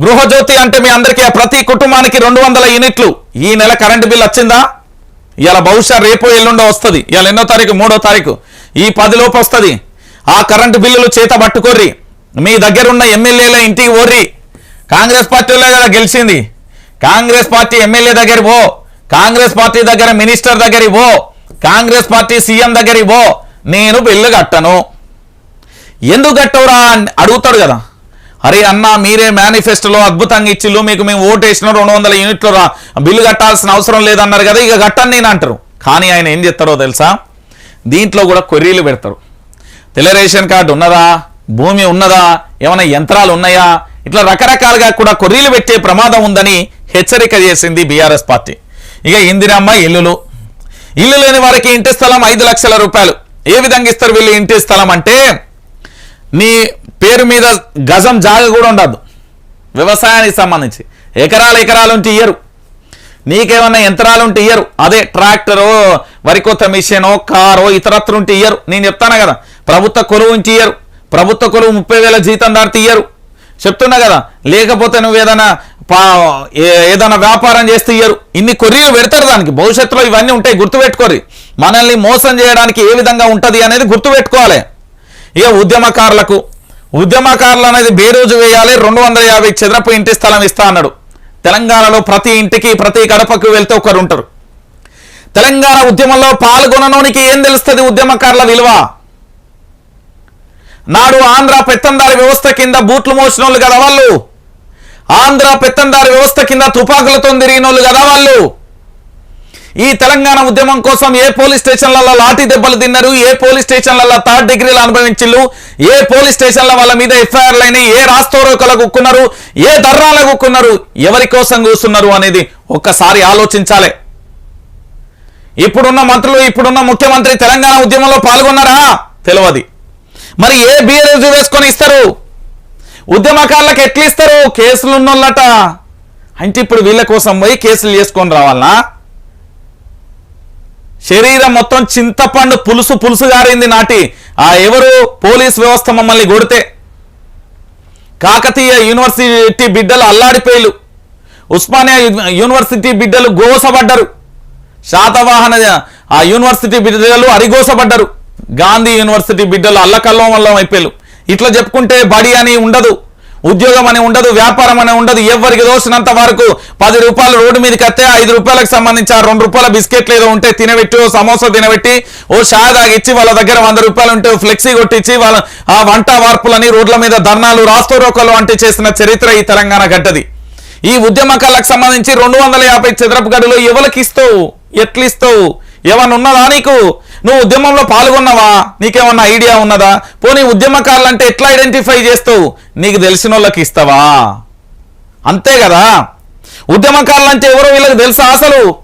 గృహజ్యోతి అంటే మీ అందరికీ ప్రతి కుటుంబానికి రెండు వందల యూనిట్లు. ఈ నెల కరెంటు బిల్ వచ్చిందా? ఇవాళ బహుశా రేపు ఎల్లుండో వస్తుంది. ఇవాళ ఎన్నో తారీఖు? మూడో తారీఖు. ఈ పదిలోపు వస్తుంది. ఆ కరెంటు బిల్లులు చేత పట్టుకోర్రి. మీ దగ్గర ఉన్న ఎమ్మెల్యేల ఇంటికి ఓర్రి కాంగ్రెస్ పార్టీలో కదా గెలిచింది. కాంగ్రెస్ పార్టీ ఎమ్మెల్యే దగ్గర పో. కాంగ్రెస్ పార్టీ దగ్గర మినిస్టర్ దగ్గర పో. కాంగ్రెస్ పార్టీ సీఎం దగ్గర పో. నేను బిల్లు కట్టను. ఎందుకు కట్టవురా? అడుగుతాడు కదా. అరే అన్న మీరే మేనిఫెస్టోలో అద్భుతంగా ఇచ్చిల్లు మీకు మేము ఓటేసిన రెండు వందల యూనిట్లు రా బిల్లు కట్టాల్సిన అవసరం లేదన్నారు కదా ఇక కట్టండి నేను అంటారు. కానీ ఆయన ఏం చేస్తారో తెలుసా? దీంట్లో కూడా కొర్రీలు పెడతారు. తెల్ల రేషన్ కార్డు ఉన్నదా? భూమి ఉన్నదా? ఏమైనా యంత్రాలు ఉన్నాయా? ఇట్లా రకరకాలుగా కూడా కొర్రీలు పెట్టే ప్రమాదం ఉందని హెచ్చరిక చేసింది బీఆర్ఎస్ పార్టీ. ఇక ఇందిరమ్మ ఇల్లులు. ఇల్లు లేని వారికి ఇంటి స్థలం ఐదు లక్షల రూపాయలు. ఏ విధంగా ఇస్తారు వీళ్ళు ఇంటి స్థలం అంటే? నీ పేరు మీద గజం జాగ కూడా ఉండద్దు వ్యవసాయానికి సంబంధించి. ఎకరాలు ఎకరాలు ఉంటే ఇయ్యరు. నీకేమన్నా యంత్రాలు ఉంటే ఇయ్యరు. అదే ట్రాక్టరో వరికొత్త మిషనో కారో ఇతరత్ర ఉంటే ఇయ్యరు. నేను చెప్తాను కదా? ప్రభుత్వ కొలువు ఉంచి ఇయ్యరు. ప్రభుత్వ కొలువు ముప్పై వేల జీతం దాటితే ఇయ్యరు. చెప్తున్నా కదా? లేకపోతే నువ్వు ఏదైనా పా ఏదైనా వ్యాపారం చేస్తే ఇయ్యరు. ఇన్ని కొర్రీలు పెడతారు దానికి. భవిష్యత్తులో ఇవన్నీ ఉంటాయి. గుర్తుపెట్టుకోరి. మనల్ని మోసం చేయడానికి ఏ విధంగా ఉంటుంది అనేది గుర్తుపెట్టుకోవాలి. ఇక ఉద్యమకారులకు ఉద్యమకారులు అనేది బేరోజు వేయాలి రెండు వందల యాభై చదరపు ఇంటి స్థలం ఇస్తా అన్నాడు. తెలంగాణలో ప్రతి ఇంటికి ప్రతి గడపకు వెళ్తే ఒకరు ఉంటారు తెలంగాణ ఉద్యమంలో పాల్గొనడానికి ఏం తెలుస్తుంది ఉద్యమకారుల విలువ? నాడు ఆంధ్ర పెత్తందారి వ్యవస్థ కింద బూట్లు మోసిన కదా వాళ్ళు? ఆంధ్ర పెత్తందారి వ్యవస్థ కింద తుపాకులతో తిరిగినోళ్ళు కదా వాళ్ళు? ఈ తెలంగాణ ఉద్యమం కోసం ఏ పోలీస్ స్టేషన్లలో లాఠీ దెబ్బలు తిన్నారు? ఏ పోలీస్ స్టేషన్లలో థర్డ్ డిగ్రీలు అనుభవించిల్లు ఏ పోలీస్ స్టేషన్ల వాళ్ళ మీద ఎఫ్ఐఆర్లు అయినాయి? ఏ రాస్తోరోకలకు ఉక్కున్నారు? ఏ దర్రాలకు ఉక్కున్నారు? ఎవరి కోసం కూస్తున్నారు అనేది ఒక్కసారి ఆలోచించాలి. ఇప్పుడున్న మంత్రులు ఇప్పుడున్న ముఖ్యమంత్రి తెలంగాణ ఉద్యమంలో పాల్గొన్నారా? తెలియదు మరి ఏ బీఆర్ఎస్ వేసుకొని ఇస్తారు? ఉద్యమకారులకు ఎట్లా ఇస్తారు కేసులు ఉన్నోళ్ళట అంటే ఇప్పుడు వీళ్ళ కోసం పోయి కేసులు చేసుకొని రావాలనా? శరీరం మొత్తం చింతపండు పులుసు పులుసు గారింది నాటి ఆ ఎవరు పోలీస్ వ్యవస్థ మమ్మల్ని కొడితే? కాకతీయ యూనివర్సిటీ బిడ్డలు అల్లాడిపోయిలు ఉస్మానియా యూనివర్సిటీ బిడ్డలు గోసపడ్డరు. శాతవాహన ఆ యూనివర్సిటీ బిడ్డలు అరిగోసపడ్డరు. గాంధీ యూనివర్సిటీ బిడ్డలు అల్లకల్లం వల్ల అయిపోయారు ఇట్లా చెప్పుకుంటే బడి అని ఉండదు. ఉద్యోగం అని ఉండదు వ్యాపారం అని ఉండదు. ఎవరికి దోసినంత వరకు పది రూపాయలు రోడ్డు మీదకి వస్తే ఐదు రూపాయలకు సంబంధించి ఆ రెండు రూపాయల బిస్కెట్లు ఏదో ఉంటే తినబెట్టి ఓ సమోసా తినబెట్టి ఓ షా తాగిచ్చి వాళ్ళ దగ్గర వంద రూపాయలు ఉంటే ఫ్లెక్సీ కొట్టించి వాళ్ళ ఆ వంట వార్పులని రోడ్ల మీద ధర్నాలు రాస్తోరోకలు వంటి చేసిన చరిత్ర ఈ తెలంగాణ గడ్డది. ఈ ఉద్యమకాలకు సంబంధించి రెండు వందల యాభై చదరపు గడులు ఎవరికి ఇస్తావు ఎట్లు ఇస్తావు ఏమన్నా ఉన్నదా నీకు? నువ్వు ఉద్యమంలో పాల్గొన్నావా? నీకేమన్నా ఐడియా ఉన్నదా? పోనీ ఉద్యమకారులు అంటే ఎట్లా ఐడెంటిఫై చేస్తావు? నీకు తెలిసిన వాళ్ళకి ఇస్తావా? అంతే కదా? ఉద్యమకారులు అంటే ఎవరో వీళ్ళకి తెలుసా అసలు?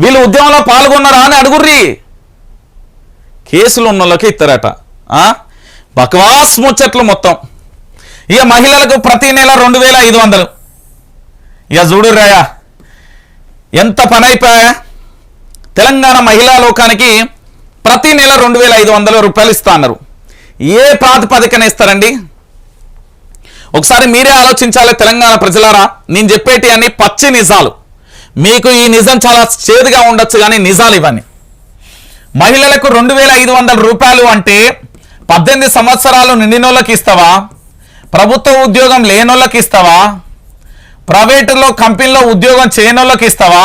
వీళ్ళు ఉద్యమంలో పాల్గొన్నారా అని అడుగుర్రి. కేసులు ఉన్న వాళ్ళకి ఇస్తారట. ఆ? బకవాస్ ముచ్చట్లు మొత్తం. ఇక మహిళలకు ప్రతి నెల రెండు వేల ఐదు వందలు. ఇక చూడు రాయా ఎంత పని అయిపోయా తెలంగాణ మహిళా లోకానికి ప్రతి నెల రెండు వేల ఐదు వందల రూపాయలు ఇస్తా అన్నారు. ఏ ప్రాతిపదికన ఇస్తారండి? ఒకసారి మీరే ఆలోచించాలి తెలంగాణ ప్రజలారా నేను చెప్పేటి అన్ని పచ్చి నిజాలు. మీకు ఈ నిజం చాలా చేదుగా ఉండొచ్చు కానీ నిజాలు ఇవన్నీ మహిళలకు రెండు వేల ఐదు వందల రూపాయలు అంటే పద్దెనిమిది సంవత్సరాలు నిండినోళ్ళకి ఇస్తావా? ప్రభుత్వ ఉద్యోగం లేనోళ్ళకి ఇస్తావా? ప్రైవేటులో కంపెనీలో ఉద్యోగం చేయనోళ్ళకి ఇస్తావా?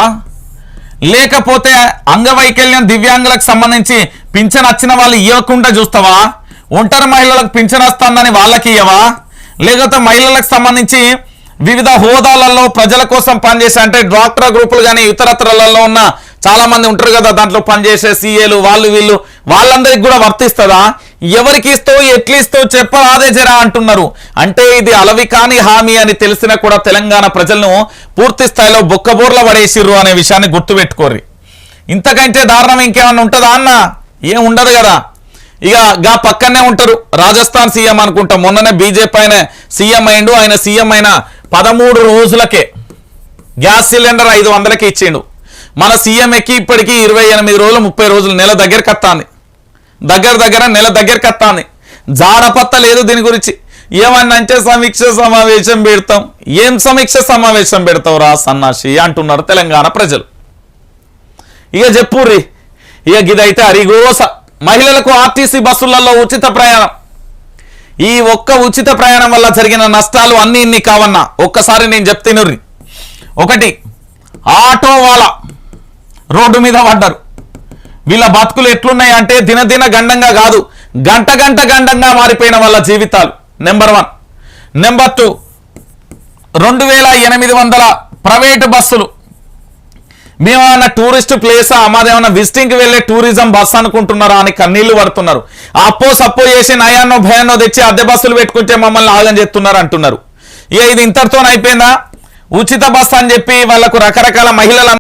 లేకపోతే అంగవైకల్యం దివ్యాంగులకు సంబంధించి పింఛన్ వచ్చిన వాళ్ళు ఇవ్వకుండా చూస్తావా? ఒంటరి మహిళలకు పింఛన్ వస్తుందని వాళ్ళకి ఇవ్వవా లేకపోతే మహిళలకు సంబంధించి వివిధ హోదాలలో ప్రజల కోసం పనిచేసే అంటే డాక్టర్ గ్రూపులు కానీ ఇతరత్రలలో ఉన్న చాలా మంది ఉంటారు కదా దాంట్లో పనిచేసే సీఏలు వాళ్ళు వీళ్ళు వాళ్ళందరికి కూడా వర్తిస్తుందా? ఎవరికి ఇస్తావు ఎట్లిస్తావు చెప్పరాదే జరా అంటున్నారు. అంటే ఇది అలవి కాని హామీ అని తెలిసినా కూడా తెలంగాణ ప్రజలను పూర్తి స్థాయిలో బొక్కబోర్ల పడేసిర్రు అనే విషయాన్ని గుర్తుపెట్టుకోర్రి. ఇంతకంటే దారుణం ఇంకేమన్నా ఉంటుందా అన్న? ఏం ఉండదు కదా. ఇక గా పక్కనే ఉంటారు. రాజస్థాన్ సీఎం అనుకుంటా. మొన్ననే బీజేపీ ఆయన సీఎం అయిండు. ఆయన సీఎం అయిన పదమూడు రోజులకే గ్యాస్ సిలిండర్ ఐదు వందలకి ఇచ్చిండు. మన సీఎం ఎక్కి ఇప్పటికీ ఇరవై ఎనిమిది రోజులు ముప్పై రోజులు నెల దగ్గరికి వస్తాంది. దగ్గర దగ్గర నెల దగ్గరికి వస్తాంది జాడపత్త లేదు దీని గురించి. ఏమన్నంటే సమీక్ష సమావేశం పెడతాం. ఏం సమీక్ష సమావేశం పెడతావు రా సన్నాసి అంటున్నారు తెలంగాణ ప్రజలు. ఇక చెప్పుర్రి. ఇక ఇదైతే అరిగోస. మహిళలకు ఆర్టీసీ బస్సులలో ఉచిత ప్రయాణం. ఈ ఒక్క ఉచిత ప్రయాణం వల్ల జరిగిన నష్టాలు అన్ని ఇన్ని కావన్నా. ఒక్కసారి నేను చెప్తే ఒకటి ఆటో వాళ్ళ రోడ్డు మీద పడ్డారు. వీళ్ళ బతుకులు ఎట్లున్నాయి అంటే దినదిన గండంగా కాదు గంట గంట గండంగా మారిపోయిన వాళ్ళ జీవితాలు. నెంబర్ వన్ నెంబర్ టూ రెండు వేల ఎనిమిది వందల ప్రైవేటు బస్సులు. మేమేమన్నా టూరిస్ట్ ప్లేసా? మాదేమన్నా విజిటింగ్కి వెళ్ళే టూరిజం బస్ అనుకుంటున్నారా అని కన్నీళ్ళు పడుతున్నారు. అప్పో సప్పో చేసి నయాన్నో భయాన్నో తెచ్చి అద్దె బస్సులు పెట్టుకుంటే మమ్మల్ని ఆగం చేస్తున్నారు అంటున్నారు. ఇక ఇది ఇంతటితో అయిపోయిందా? ఉచిత బస్ అని చెప్పి వాళ్ళకు రకరకాల మహిళల